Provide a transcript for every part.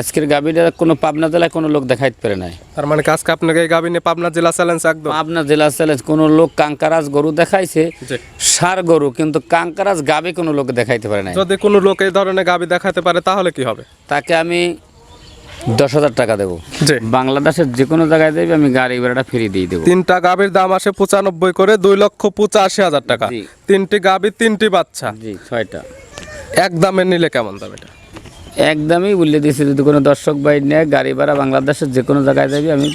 আজকের গাভীটা কোনো পাবনা জেলায় কোনো লোক দেখাইতে পারে নাই। তার মানে আজকে আপনাকে এই গাবি নিয়ে পাবনা জেলা চ্যালেঞ্জ একদম? পাবনা জেলা চ্যালেঞ্জ কোনো লোক কাঙ্কারাজ গরু দেখাইছে সার গরু কিন্তু কাঙ্কারাজ গাবি কোনো লোক দেখাইতে পারে নাই। যদি কোনো লোক এই ধরনের গাবি দেখাতে পারে তাহলে কি হবে? তাকে আমি দশ হাজার টাকা দেবো। বাংলাদেশের যে কোনো জায়গায় দেবে আমি গাড়ি ভাড়াটা ফিরিয়ে দিয়ে দেবো। তিনটা গাভীর দাম আসে পঁচানব্বই করে দুই লক্ষ পঁচাশি হাজার টাকা। তিনটি গাবি তিনটি বাচ্চা। জি ছয়টা। এক দামে নিলে কেমন দাম এটা? একদমই বলে দিয়েছি যদি কোনো দর্শক বাইর নেয় গাড়ি ভাড়া বাংলাদেশের যে কোনো জায়গায় যাবি আমি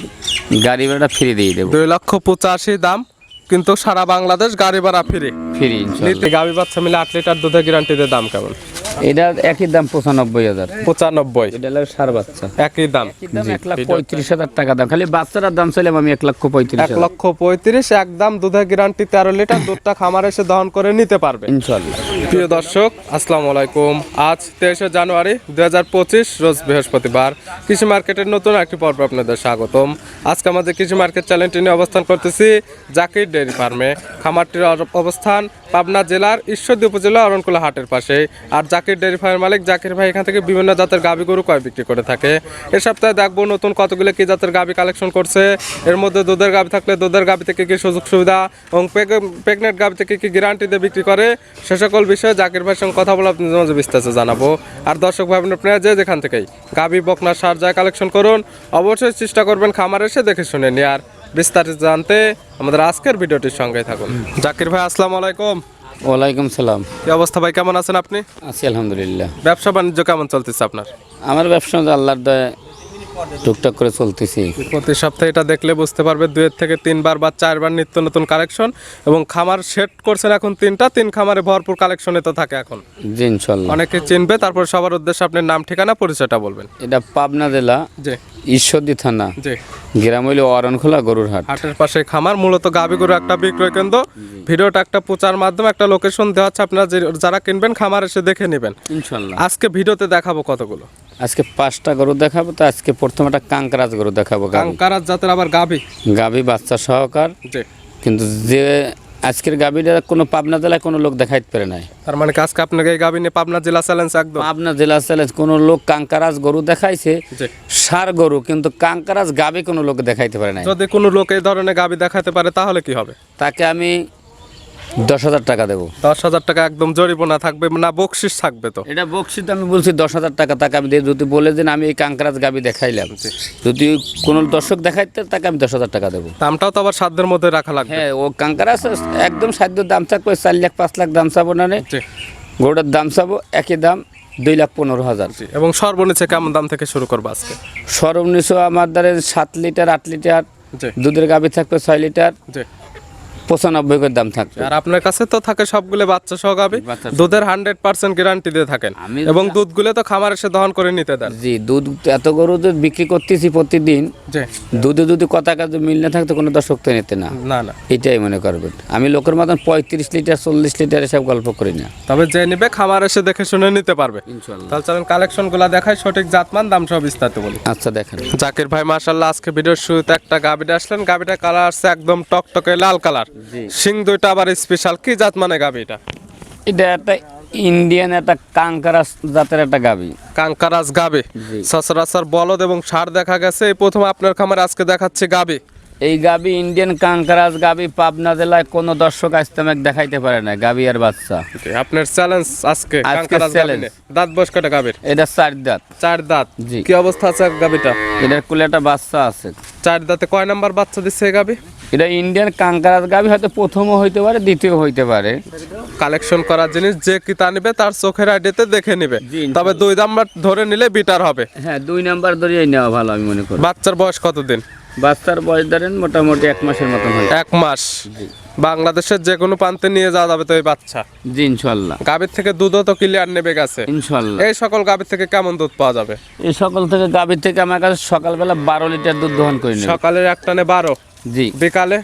গাড়ি ভাড়া ফিরে দিয়ে দেবো। দুই লক্ষ পঁচাশি দাম কিন্তু সারা বাংলাদেশ গাড়ি ভাড়া ফিরে। ফিরি গাড়ি নিতে বাচ্চা মিলে আট লিটার দুধের গ্যারান্টিতে দাম কেমন? এটার একই দাম পঁচানব্বই হাজার। পঁচানব্বই। এটা হলো সার বাচ্চা। একই দাম। এক লাখ পঁয়ত্রিশ হাজার টাকা দাম। খালি বাচ্চাটার দাম চাইলাম আমি এক লক্ষ পঁয়ত্রিশ এক লক্ষ পঁয়ত্রিশ একদম দুধের গ্যারান্টি তেরো লিটার দুধটা খামার এসে দহন করে নিতে পারবে। ইনশাল্লাহ প্রিয় দর্শক আসসালামু আলাইকুম। আজ তেইশে জানুয়ারি দুই হাজার পঁচিশ রোজ বৃহস্পতিবার। কৃষি মার্কেটের নতুন একটি পর্ব আপনাদের স্বাগতম। আজকে আমাদের কৃষি মার্কেট চ্যানেলটি নিয়ে অবস্থান করতেছি জাকির ডেয়ারি ফার্মে। খামারটির অব- অবস্থান পাবনা জেলার ঈশ্বরদী উপজেলা অরণকুলা হাটের পাশে। আর জাকির ডেয়ারি ফার্মের মালিক। জাকির ভাই এখান থেকে বিভিন্ন জাতের গাবি গরু কয় বিক্রি করে থাকে। এ সপ্তাহে দেখব নতুন কতগুলো কি জাতের গাবি কালেকশন করছে। এর মধ্যে দুধের গাবি থাকলে দুধের গাবি থেকে কি সুযোগ সুবিধা এবং প্রেগনেন্ট গাবি থেকে কি গ্যারান্টি দিয়ে বিক্রি করে? সে সকল বিষয়ে জাকির ভাইয়ের সঙ্গে কথা বলে আপনাদের মাঝে বিস্তারিত জানাব। আর দর্শক ভাই, আপনারা যে যেখান থেকেই গাবি, বকনা, সার যায় কালেকশন করুন, অবশ্যই চেষ্টা করবেন খামার এসে দেখে শুনে নিয়ে আর বিস্তারিত জানতে আমাদের আজকের ভিডিওটির সঙ্গে থাকুন। জাকির ভাই, আসসালামু আলাইকুম। ওয়ালাইকুম সালাম। কি অবস্থা ভাই কেমন আছেন আপনি? আছি আলহামদুলিল্লাহ। ব্যবসা বাণিজ্য কেমন চলতেছে আপনার? আমার ব্যবসা আল্লাহর দয়া টুকটাক করে চলতেছি। প্রতি সপ্তাহে এটা দেখলে বুঝতে পারবে দুয়ের থেকে তিনবার বা চারবার নিত্য নতুন কালেকশন এবং খামার সেট করছেন এখন তিনটা তিন খামারে ভরপুর কালেকশনে তো থাকে এখন। জি ইনশাল্লাহ। অনেকে চিনবে তারপর সবার উদ্দেশ্যে আপনার নাম ঠিকানা পরিচয়টা বলবেন। এটা পাবনা জেলা জি। ঈশ্বরদী থানা। জি। গ্রাম হইল অরণখোলা গরুর হাট হাটের পাশে খামার মূলত গাবি গরু একটা বিক্রয় কেন্দ্র। ভিডিওটা একটা প্রচার মাধ্যমে একটা লোকেশন দেওয়া হচ্ছে আপনারা যারা কিনবেন খামার এসে দেখে নেবেন। ইনশাল্লাহ। আজকে ভিডিওতে দেখাবো কতগুলো। আজকে পাঁচটা গরু দেখাবো তো আজকে প্রথম একটা কাঙ্করাজ গরু দেখাবো কাঙ্কারাজ জাতের আবার গাবি গাবি বাচ্চা সহকার। কিন্তু যে আজকের গাবিটা কোনো পাবনা জেলায় কোনো লোক দেখাইতে পারে নাই। তার মানে আজকে আপনাকে এই গাবি নিয়ে পাবনা জেলা চ্যালেঞ্জ একদম? পাবনা জেলা চ্যালেঞ্জ কোনো লোক কাঙ্কারাজ গরু দেখাইছে সার গরু কিন্তু কাঙ্কারাজ গাবি কোনো লোক দেখাইতে পারে নাই। যদি কোনো লোক এই ধরনের গাবি দেখাতে পারে তাহলে কি হবে? তাকে আমি দশ হাজার টাকা দেবো। দশ হাজার টাকা একদম জরিমানা থাকবে না বকশিস থাকবে তো? এটা বকশিত আমি বলছি দশ হাজার টাকা তাকে আমি দিয়ে যদি বলে দিন আমি এই কাঙ্কারাজ গাবি দেখাইলাম। যদি কোনো দর্শক দেখাইতে তাকে আমি দশ হাজার টাকা দেবো। দামটাও তো আবার সাধ্যের মধ্যে রাখা লাগবে। হ্যাঁ ও কাঙ্কারাজ একদম সাধ্য দাম থাকবে চার লাখ পাঁচ লাখ দাম চাবো না রে। জি। দাম চাবো একই দাম দুই লাখ পনেরো হাজার। এবং সর্বনিচে কেমন দাম থেকে শুরু করব আজকে? সর্বনিম্ন আমার দ্বারে সাত লিটার আট লিটার দুধের গাবি থাকবে ছয় লিটার। পঁচানব্বই করে দাম থাকবে। আর আপনার কাছে তো থাকে সবগুলো বাচ্চা সহ গাবি। দুধের হান্ড্রেড পার্সেন্ট গ্যারান্টি দিয়ে থাকেন। এবং দুধগুলো তো খামার এসে দহন করে নিতে দেন। জি দুধ এত গরু দুধ বিক্রি করতেছি প্রতিদিন। দুধে যদি কথা কাজ মিল না থাকতো কোনো দর্শক তো নিতে না। না না। এটাই মনে করবেন। আমি লোকের মতন পঁয়ত্রিশ লিটার চল্লিশ লিটার এসব গল্প করি না। তবে যে নিবে খামার এসে দেখে শুনে নিতে পারবে। তাহলে চলেন কালেকশনগুলা দেখাই সঠিক জাতমান দাম সব বিস্তারিত বলি। আচ্ছা দেখেন। জাকির ভাই মাশাল্লাহ আজকে ভিডিওর শুরুতে একটা গাবিটা আসলেন। গাবিটা কালার আসছে একদম টকটকে লাল কালার। সিং দুইটা আবার স্পেশাল কি জাত মানে গাবিটা এটা? একটা ইন্ডিয়ান একটা কাঙ্কারাস জাতের একটা গাবি। কাঙ্কারাজ গাবে। সচরাচর বলদ এবং সার দেখা গেছে। এই প্রথম আপনার খামার আজকে দেখাচ্ছে গাবে। এই গাবি ইন্ডিয়ান কাঙ্কারাস গাবি পাবনা জেলায় কোনো দর্শক আজ দেখাইতে পারে না গাবি আর বাচ্চা। আপনার চ্যালেঞ্জ আজকে কাঙ্কারাজ গাবি দাঁত বয়স কটা গাবির? এটা চার দাঁত। চার দাঁত। জি। কি অবস্থা আছে গাবিটা? এটার কুলে একটা বাচ্চা আছে। চার দাঁতে কয় নাম্বার বাচ্চা দিচ্ছে গাবি? এটা ইন্ডিয়ান কাঙ্কারাস গাবি হয়তো প্রথমও হইতে পারে দ্বিতীয় হইতে পারে। কালেকশন করার জিনিস যে কি তা নিবে তার চোখের আইডিতে দেখে নিবে। তবে দুই নাম্বার ধরে নিলে বিটার হবে। হ্যাঁ দুই নাম্বার ধরিয়ে নেওয়া ভালো আমি মনে করি। বাচ্চার বয়স কতদিন? বাচ্চার বয়স ধরেন মোটামুটি এক মাসের মতন হয় এক মাস। বাংলাদেশের যে কোনো প্রান্তে নিয়ে যাওয়া যাবে তো এই বাচ্চা? জি ইনশাল্লাহ। গাভীর থেকে দুধও তো ক্লিয়ার নেবে গেছে। ইনশাল্লাহ। এই সকল গাভীর থেকে কেমন দুধ পাওয়া যাবে? এই সকল থেকে গাভীর থেকে আমার কাছে সকালবেলা বারো লিটার দুধ দহন করি সকালের এক টানে বারো। জি। বিকালে?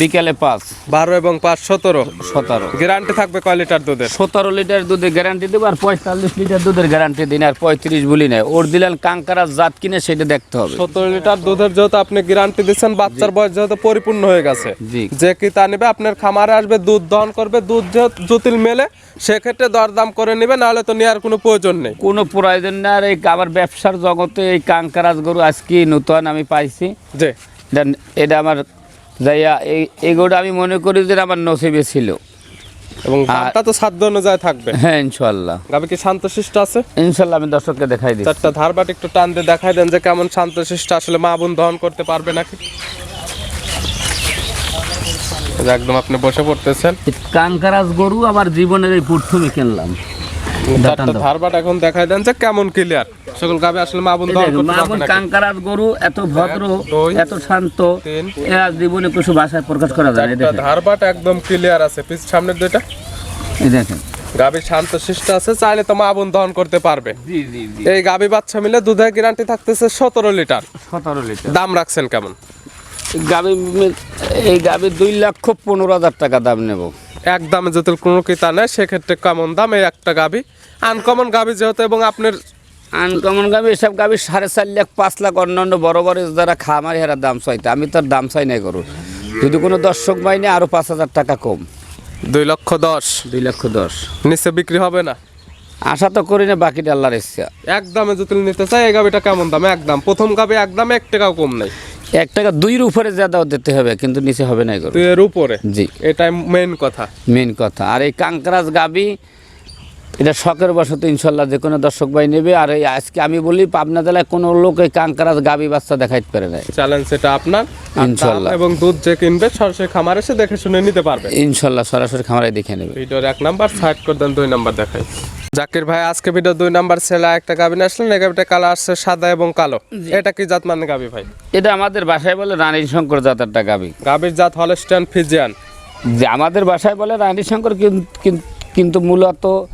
বিকালে পাঁচ। বারো এবং পাঁচ সতেরো? সতেরো। গ্যারান্টি থাকবে কয় লিটার দুধের? সতেরো লিটার দুধের গ্যারান্টি দেবো আর পঁয়তাল্লিশ লিটার দুধের গ্যারান্টি দিন আর পঁয়ত্রিশ বলি নেই ওর দিলেন কাঙ্কারা জাত কিনে সেটা দেখতে হবে। সতেরো লিটার দুধের যেহেতু আপনি গ্যারান্টি দিচ্ছেন বাচ্চার বয়স যেহেতু পরিপূর্ণ হয়ে গেছে। জি। যে কি তা নেবে আপনার খামারে আসবে দুধ দহন করবে দুধ যেহেতু জটিল মেলে সেক্ষেত্রে দরদাম করে নেবে নাহলে তো নেওয়ার কোনো প্রয়োজন নেই। কোনো প্রয়োজন নেই। আর এই আমার ব্যবসার জগতে এই কাঙ্কারাজ গরু আজকে নতুন আমি পাইছি। যে এটা- এটা আমার যাইয়া এই গরুটা আমি মনে করি যে আমার নসিবে ছিল। এবং দামটা তো সাধ্য অনুযায়ী থাকবে। হ্যাঁ ইনশাল্লাহ গাবি কি শান্তশিষ্ট আছে? ইনশাল্লাহ আমি দর্শককে দেখাই দিই চারটা ধারবাট একটু টান দিয়ে দেখাই দেন যে কেমন শান্তশিষ্ট আসলে মা বোন দহন করতে পারবে নাকি। একদম আপনি বসে পড়তেছেন। কাঙ্কারাজ গরু আমার জীবনের এই প্রথমে কিনলাম। ধারবাট এখন দেখাই দেন যে কেমন ক্লিয়ার সকল গাবি আসলে মা বোন দহন করতে পারবে নাকি কাঙ্কারাজ গরু এত ভদ্র এত শান্ত এরা জীবনে কিছু ভাষায় প্রকাশ করা যায় এই চারটা ধারবাট একদম ক্লিয়ার আছে পিছ সামনের দুইটা। এই দেখেন। গাবি শান্তশিষ্ট আছে চাইলে তো মা বোন দহন করতে পারবে। এই গাবি বাচ্চা মিলে দুধের গ্যারান্টি থাকতেছে সতেরো লিটার। সতেরো লিটার। দাম রাখছেন কেমন? গাবি এই গাবি দুই লক্ষ পনেরো হাজার টাকা দাম নেব। এক দামে যদি কোনো কিতা নেয় সেক্ষেত্রে কেমন দাম একটা গাবি আনকমন গাবি যেহেতু এবং আপনার আনকমন গাবি এসব গাবি সাড়ে চার লাখ পাঁচ লাখ অন্যান্য বড় বড় যারা খামারি হেরা দাম চাইতে আমি তো আর দাম চাই নাই করু যদি কোনো দর্শক মাইনে আরও পাঁচ হাজার টাকা কম। দুই লক্ষ দশ। দুই লক্ষ দশ। নিচে বিক্রি হবে না? আশা তো করি না বাকিটা আল্লাহর ইচ্ছা। এক দামে যদি নিতে চাই এই গাবিটা কেমন দাম? একদম প্রথম গাবি এক দামে এক টাকাও কম নাই। এক টাকা দুইয়ের উপরে জাদাও দিতে হবে কিন্তু নিচে হবে না এর উপরে? জি। এটাই মেন কথা। মেন কথা। আর এই কাঙ্করাজ গাবি এটা শখের বশত ইনশাল্লাহ যে কোনো দর্শক ভাই নেবে। আর এই আজকে আমি বলি পাবনা জেলায় কোনো লোক এই কাঙ্করাজ গাবি বাচ্চা দেখাইতে পারে না চ্যালেঞ্জ এটা আপনার। ইনশাল্লাহ। এবং দুধ যে কিনবে সরাসরি খামার এসে দেখে শুনে নিতে পারবে। ইনশাল্লাহ সরাসরি খামারে দেখে নেবে। ভিডিওর এক নাম্বার সাইড করে দেন দুই নাম্বার দেখাই। জাকির ভাই আজকে ভিডিও দুই নাম্বার ছেলে একটা গাবি নিয়ে আসলেন এই গাবিটা কালো আসছে সাদা এবং কালো। এটা কি জাত মানে গাবি ভাই? এটা আমাদের বাসায় বলে রানী শঙ্কর জাতেরটা গাবি। গাবির জাত হলস্টাইন ফিজিয়ান। যে আমাদের বাসায় বলে রানী শঙ্কর কিন- কিন- কিন্তু মূলত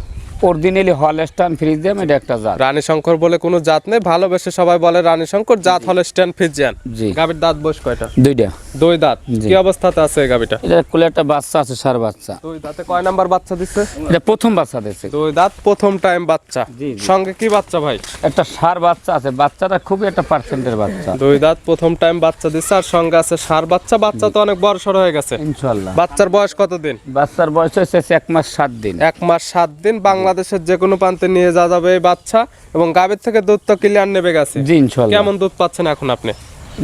অরিজিনালি হলস্টান ফ্রিজিয়াম এটা একটা জাত। রানী শঙ্কর বলে কোনো জাত নেই ভালোবেসে সবাই বলে রানী শঙ্কর জাত হলস্টাইন ফিজিয়ান জি। গাবির দাঁত কয়টা? দুইটা। দুই দাঁত। কি অবস্থাতে আছে গাবিটা এটা কোলে একটা বাচ্চা আছে সার বাচ্চা। দুই দাঁতে কয় নাম্বার বাচ্চা দিচ্ছে এটা প্রথম বাচ্চা দিয়েছে। দুই দাঁত প্রথম টাইম বাচ্চা। সঙ্গে কি বাচ্চা ভাই? একটা সার বাচ্চা আছে বাচ্চাটা খুবই একটা পার্সেন্টের বাচ্চা। দুই দাঁত প্রথম টাইম বাচ্চা দিচ্ছে আর সঙ্গে আছে সার বাচ্চা। বাচ্চা তো অনেক বড় সড় হয়ে গেছে। ইনশাল্লাহ বাচ্চার বয়স কত দিন বাচ্চার বয়স হয়েছে এক মাস সাত দিন। এক মাস সাত দিন বাংলাদেশের যে কোনো প্রান্তে নিয়ে যাওয়া যাবে এই বাচ্চা এবং গাভীর থেকে দুধ তো ক্লিয়ার নেবে গেছে। জি কেমন দুধ পাচ্ছেন এখন আপনি?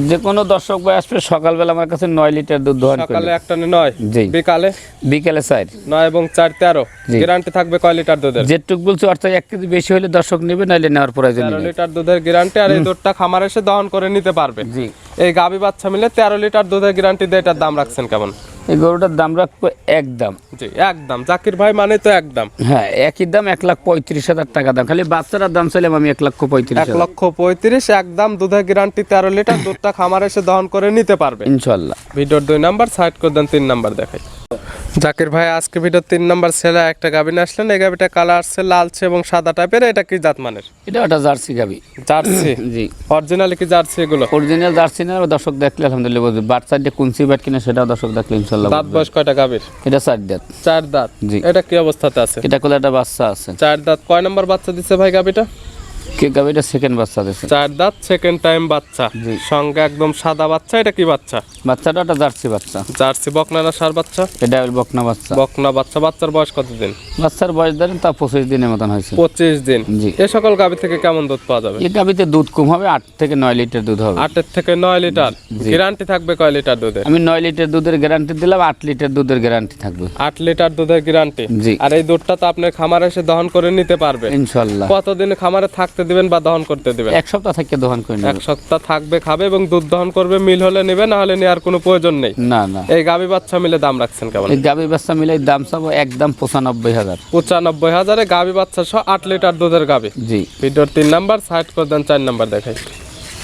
যে কোনো দর্শক ভাই আসবে সকালবেলা আমার কাছে নয় লিটার দুধ দোহন সকালে একটা নয়? জি। বিকালে? বিকেলে চার। নয় এবং চার তেরো। গ্যারান্টি থাকবে কয় লিটার দুধের? যেটুক বলছে অর্থাৎ এক কেজি বেশি হলে দর্শক নেবে নাহলে নেওয়ার প্রয়োজন তেরো লিটার দুধের গ্যারান্টি আর এই দুধটা খামার এসে দহন করে নিতে পারবে। জি। এই গাভী বাচ্চা মিলে তেরো লিটার দুধের গ্যারান্টি দিয়ে এটার দাম রাখছেন কেমন? এই গরুটার দাম রাখব একদম। জি একদম। জাকির ভাই মানে তো একদম। হ্যাঁ একই দাম এক লাখ পঁয়ত্রিশ হাজার টাকা দাম। খালি বাচ্চাটার দাম চাইলাম আমি এক লক্ষ পঁয়ত্রিশ এক লক্ষ পঁয়ত্রিশ একদম দুধের গ্যারান্টি তেরো লিটার দুধটা খামার এসে দহন করে নিতে পারবে। ইনশাল্লাহ। ভিডিওর দুই নাম্বার সাইড করে দেন তিন নাম্বার দেখাই। জাকির ভাই আজকে ভিডিওর তিন নম্বর ছেলে একটা গাবিন আসলেন। এই গাবিটা কালার আসছে লালচে এবং সাদা টাইপের এটা কি জাত মানের? এটা একটা জার্সি গাবি। জার্সি? জি। অরিজিনাল কি জার্সি এগুলো? অরিজিনাল জার্সি না দর্শক দেখলে আলহামদুলিল্লাহ বুঝবে। বাট সাইডে কুঞ্চি ব্যাট কিনা সেটাও দর্শক দেখলে ইনশাল্লাহ দাঁত বয়স কয়টা গাবির? এটা চার দাঁত। চার দাঁত। জি। এটা কি অবস্থাতে আছে? এটা কোলে একটা বাচ্চা আছে। চার দাঁত। কয় নম্বর বাচ্চা দিচ্ছে ভাই গাবিটা? কে গাবিটা সেকেন্ড বাচ্চা দিয়েছে চার দাঁত সেকেন্ড টাইম বাচ্চা। জি। সঙ্গে একদম সাদা বাচ্চা এটা কি বাচ্চা? বাচ্চাটা একটা জার্সি বাচ্চা। জার্সি বকনা না সার বাচ্চা? এটা বকনা বাচ্চা। বকনা বাচ্চা বাচ্চার বয়স কতদিন? বাচ্চার বয়স ধরেন তা পঁচিশ দিনের মতন হয়েছে। পঁচিশ দিন। জি। এ সকল গাভি থেকে কেমন দুধ পাওয়া যাবে? এই গাবিতে দুধ কম হবে আট থেকে নয় লিটার দুধ হবে। আটের থেকে নয় লিটার? গ্যারান্টি থাকবে কয় লিটার দুধের? আমি নয় লিটার দুধের গ্যারান্টি দিলাম আট লিটার দুধের গ্যারান্টি থাকবে। আট লিটার দুধের গ্যারান্টি? জি। আর এই দুধটা তো আপনার খামারে এসে দহন করে নিতে পারবে। ইনশাল্লাহ। কতদিন খামারে থাকতে দিবেন বা দহন করতে দিবেন। এক সপ্তাহ থেকে দোকান করে এক সপ্তাহ থাকবে খাবে এবং দুধ দহন করবে মিল হলে নেবে না হলে নেওয়ার কোনো প্রয়োজন নেই। না না। এই গাভি বাচ্চা মিলে দাম রাখছেন কেমন? এই গাবি বাচ্চা মিলে দাম চাবো একদম পঁচানব্বই হাজার। পঁচানব্বই হাজারে গাভি বাচ্চা সহ আট লিটার দুধের গাভি জি। ভিডিওর তিন নাম্বার সাইড করে দেন চার নাম্বার দেখাই।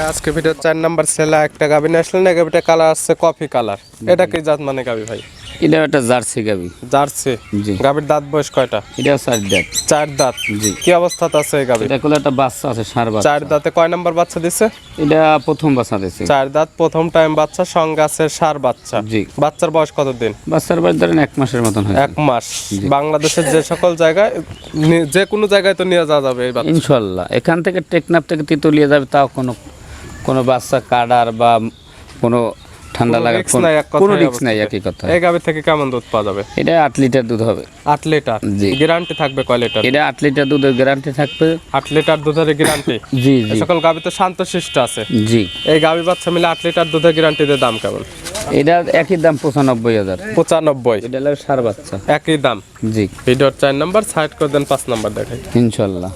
আজকে ভিডিওর চার নাম্বার সেলা একটা গাভি নিয়ে আসলেন কালার আসছে কফি কালার এটা কি জাত মানে গাভি ভাই? এটা একটা জার্সি গাবি। জার্সি? জি। গাভীর দাঁত বয়স কয়টা? এটা চার দাঁত। চার দাঁত? জি। কি অবস্থাতে আছে এই গাভী এটা করলে একটা বাচ্চা আছে সার বাচ্চা। চার দাঁতে কয় নাম্বার বাচ্চা দিছে? এটা প্রথম বাচ্চা দিয়েছে চার দাঁত প্রথম টাইম বাচ্চা সঙ্গে আছে সার বাচ্চা। জি। বাচ্চার বয়স কতদিন? বাচ্চার বয়স ধরেন এক মাসের মতন হয় এক মাস। বাংলাদেশের যে সকল জায়গায় যে কোনো জায়গায় তো নিয়ে যাওয়া যাবে এই বাচ্চা। ইনশাল্লাহ। এখান থেকে টেকনাফ থেকে তিতুলিয়ে যাবে তাও কোনো কোনো বাচ্চা কাটার বা কোনো ঠান্ডা লাগার কোনো- রিক্স নাই একই কথা এই গাবে থেকে কেমন দুধ পাওয়া যাবে? এটা 8 লিটার দুধ হবে। 8 লিটার? জি। গ্যারান্টি থাকবে কয় লিটার? এটা 8 লিটার দুধের গ্যারান্টি থাকবে। 8 লিটার দুধের গ্যারান্টি জি জি। সকল গাবে তো শান্ত শিষ্ট আছে। জি। এই গাবে বাচ্চা মিলে 8 লিটার দুধের গ্যারান্টিতে দাম কেমন? এটা একই দাম পঁচানব্বই হাজার। পঁচানব্বই। এটা সার বাচ্চা। একই দাম? জি। ভিডিওর চার নাম্বার সাইড করে দেন পাঁচ নাম্বার দেখাই। ইনশাল্লাহ।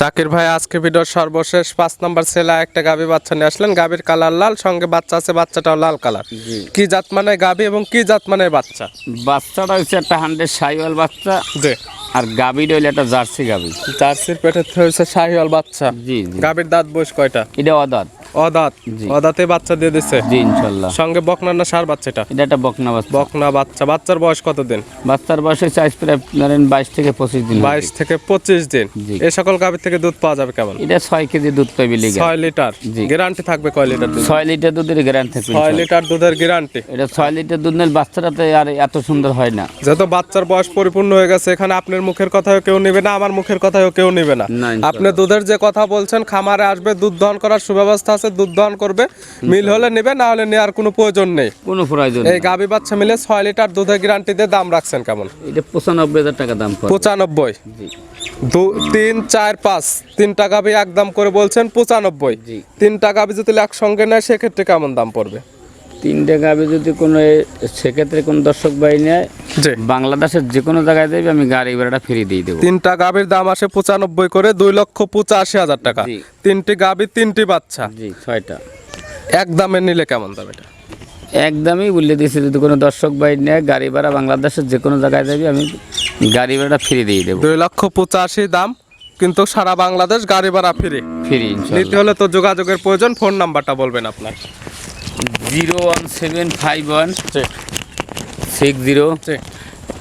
জাকির ভাই আজকে ভিডিওর সর্বশেষ পাঁচ নাম্বার ছেলে একটা গাভী বাচ্চা নিয়ে আসলেন। গাভীর কালার লাল সঙ্গে বাচ্চা আছে বাচ্চাটাও লাল কালার। কি জাত মানে গাভী এবং কি জাত মানে বাচ্চা? বাচ্চাটা হচ্ছে একটা হান্ড্রেড সাইওয়াল বাচ্চা। জি। আর গাবিটা হইলে একটা জার্সি গাবি জার্সির পেটে হয়েছে শাহিওয়াল বাচ্চা। জি জি। গাভীর দাঁত বয়স কয়টা? এটা অদাত। অদাঁত। বাচ্চা দিয়ে দিছে। জি ইনশাল্লাহ। সঙ্গে বকনা না সার বাচ্চাটা? এটা একটা বকনা বাচ্চা। বকনা বাচ্চা। বাচ্চার বয়স কত দিন বাচ্চার বয়স হচ্ছে আজ প্রায় ধরেন বাইশ থেকে পঁচিশ দিন বাইশ থেকে পঁচিশ দিন। এই সকল গাভীর থেকে দুধ পাওয়া যাবে কেমন? এটা ছয় কেজি দুধ লিগে। ছয় লিটার। গ্যারান্টি থাকবে কয় লিটার দুধ ছয় লিটার দুধের গ্যারান্টি থাকবে ছয় লিটার দুধের গ্যারান্টি। এটা ছয় লিটার দুধ নিলে বাচ্চাটাতে আর এত সুন্দর হয় না। যেহেতু বাচ্চার বয়স পরিপূর্ণ হয়ে গেছে এখানে আপনার মুখের কথাও কেউ নেবে না আমার মুখের কথাও কেউ নেবে না। না, আপনি দুধের যে কথা বলছেন খামারে আসবে দুধ দহন করার সুব্যবস্থা আছে দুধ দহন করবে। মিল হলে নেবে না হলে নেওয়ার কোনো প্রয়োজন নেই। কোনো প্রয়োজন এই। গাভী বাচ্চা মিলে ছয় লিটার দুধের গ্যারান্টি দিয়ে দাম রাখছেন কেমন? এটা পঁচানব্বই হাজার টাকা দাম পঁচানব্বই। দু তিন চার পাঁচ তিন টাকা একদম করে বলছেন পঁচানব্বই। তিন টাকা যদি একসঙ্গে নেয় সেক্ষেত্রে কেমন দাম পড়বে? তিনটে গাবি যদি কোনো সেক্ষেত্রে কোনো দর্শক বাই নেয় বাংলাদেশের যে কোনো জায়গায় দেবে আমি গাড়ি ভাড়াটা ফ্রি দিয়ে দেবো। তিনটা গাবির দাম আসে পঁচানব্বই করে দুই লক্ষ পঁচাশি হাজার টাকা। তিনটি গাভী তিনটি বাচ্চা। জি ছয়টা। এক দামে নিলে কেমন দাম এটা? একদমই বলে দিয়েছি যদি কোনো দর্শক বাই নেয় গাড়ি ভাড়া বাংলাদেশের যে কোনো জায়গায় যাবে আমি গাড়ি ভাড়াটা ফ্রি দিয়ে দেবো। দুই লক্ষ পঁচাশি দাম কিন্তু সারা বাংলাদেশ গাড়ি ভাড়া ফ্রি। ফ্রি নিতে হলে তো যোগাযোগের প্রয়োজন ফোন নাম্বারটা বলবেন আপনার। Zero one seven five one six zero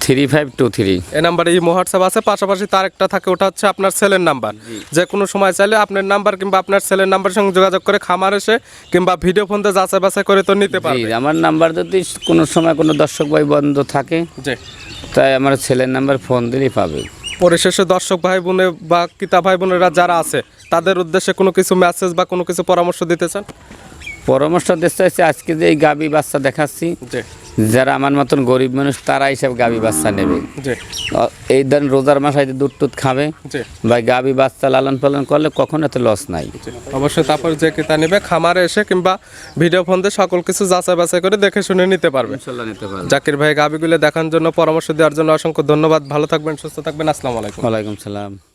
three five two three. এই নাম্বারে এই হোয়াটসঅ্যাপ আছে পাশাপাশি তার একটা থাকে ওটা হচ্ছে আপনার ছেলের নাম্বার। যে কোনো সময় চাইলে আপনার নাম্বার কিংবা আপনার ছেলের নাম্বারের সঙ্গে যোগাযোগ করে খামার এসে কিংবা ভিডিও ফোন দিয়ে যাচাই বাছাই করে তো নিতে পারবে। আমার নাম্বার যদি কোনো সময় কোনো দর্শক ভাই বন্ধ থাকে তাই আমার ছেলের নাম্বার ফোন দিলেই পাবে। পরিশেষে দর্শক ভাই বোনে বা কিতা ভাই বোনেরা যারা আছে তাদের উদ্দেশ্যে কোনো কিছু মেসেজ বা কোনো কিছু পরামর্শ দিতে চান? পরামর্শ দিতে চাইছি আজকে যে এই গাবি বাচ্চা দেখাচ্ছি যারা আমার মতন গরিব মানুষ তারা এইসব গাবি বাচ্চা নেবে। এই ধরেন রোজার মাস হয়তো দুধ টুধ খাবে বা গাবি বাচ্চা লালন পালন করলে কখনো এত লস নাই। অবশ্যই তারপর যে কিতা নেবে খামারে এসে কিংবা ভিডিও ফোন দিয়ে সকল কিছু যাচাই বাছাই করে দেখে শুনে নিতে পারবে। নিতে পারবে। জাকির ভাই গাবিগুলো দেখার জন্য পরামর্শ দেওয়ার জন্য অসংখ্য ধন্যবাদ। ভালো থাকবেন সুস্থ থাকবেন। আসসালামু আলাইকুম। ওয়ালাইকুম সালাম।